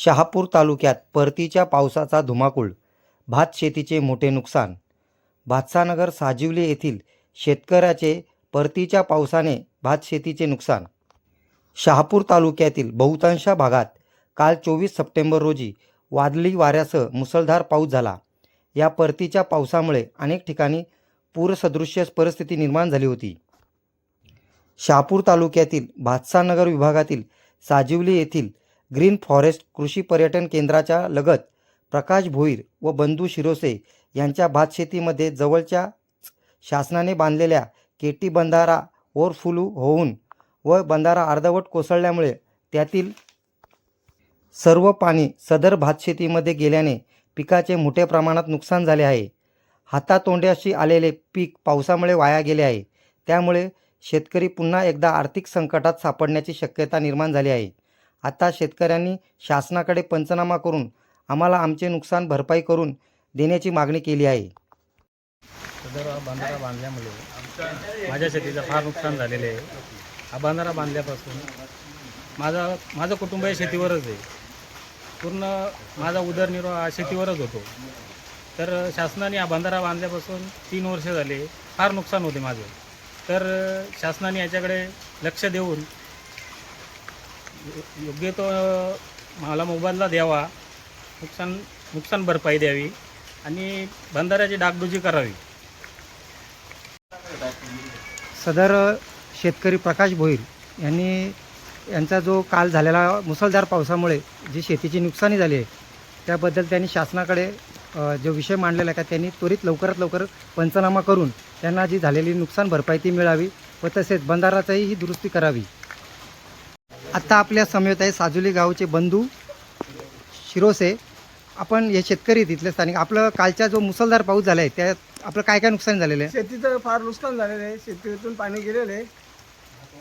शहापूर तालुक्यात परतीच्या पावसाचा धुमाकूळ भात शेतीचे मोठे नुकसान. भातसानगर साजिवली येथील शेतकऱ्याचे परतीच्या पावसाने भात शेतीचे नुकसान. शहापूर तालुक्यातील बहुतांश भागात काल चोवीस सप्टेंबर रोजी वादळी वाऱ्यासह मुसळधार पाऊस झाला. या परतीच्या पावसामुळे अनेक ठिकाणी पूरसदृश्य परिस्थिती निर्माण झाली होती. शहापूर तालुक्यातील भातसानगर विभागातील साजिवली येथील ग्रीन फॉरेस्ट कृषी पर्यटन केंद्राच्या लगत प्रकाश भोईर व बंधू शिरोसे यांच्या भातशेतीमध्ये जवळच्या शासनाने बांधलेल्या केटी बंधारा ओरफुलू होऊन व बंधारा अर्धवट कोसळल्यामुळे त्यातील सर्व पाणी सदर भातशेतीमध्ये गेल्याने पिकाचे मोठ्या प्रमाणात नुकसान झाले आहे. हातातोंड्याशी आलेले पीक पावसामुळे वाया गेले आहे. त्यामुळे शेतकरी पुन्हा एकदा आर्थिक संकटात सापडण्याची शक्यता निर्माण झाली आहे. आता शेतकऱ्यांनी शासनाकडे पंचनामा करून आम्हाला आमचे नुकसान भरपाई करून देण्याची मागणी केली आहे. सदर बांधल्यामुळे माझ्या शेतीचं फार नुकसान झालेलं आहे. हा बांधारा बांधल्यापासून माझा माझं कुटुंब हे शेतीवरच आहे. पूर्ण माझा उदरनिर्वाह हा शेतीवरच होतो. तर शासनाने हा बांधारा बांधल्यापासून तीन वर्ष झाले. फार नुकसान होते माझं. तर शासनाने याच्याकडे लक्ष देऊन योग्य तो मला मोबदला द्यावा नुकसान नुकसान भरपाई द्यावी आणि बंधाऱ्याची डागडुजी करावी. सदर शेतकरी प्रकाश भोईर यांनी यांचा जो काल झालेला मुसळधार पावसामुळे जी शेतीची नुकसानी झाली आहे त्याबद्दल त्यांनी शासनाकडे जो विषय मांडलेला आहे का त्यांनी त्वरित लवकरात लवकर पंचनामा करून त्यांना जी झालेली नुकसान भरपाई ती मिळावी व तसेच बंधाराचाही ही दुरुस्ती करावी. आत्ता आपल्या समेत आहे साजुली गावचे बंधू शिरोसे. आपण हे शेतकरी तिथले स्थानिक. आपलं कालचा जो मुसळधार पाऊस झाला आहे त्यात आपलं काय काय नुकसान झालेलं आहे? शेतीचं फार नुकसान झालेलं आहे. शेतीतून पाणी गेलेलं आहे.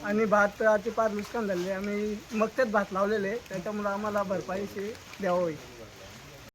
आणि भाताचे फार नुकसान झालेले आहे. आम्ही मक्त्यात भात लावलेले आहे. त्याच्यामुळं आम्हाला भरपाईशी द्यावं होईल.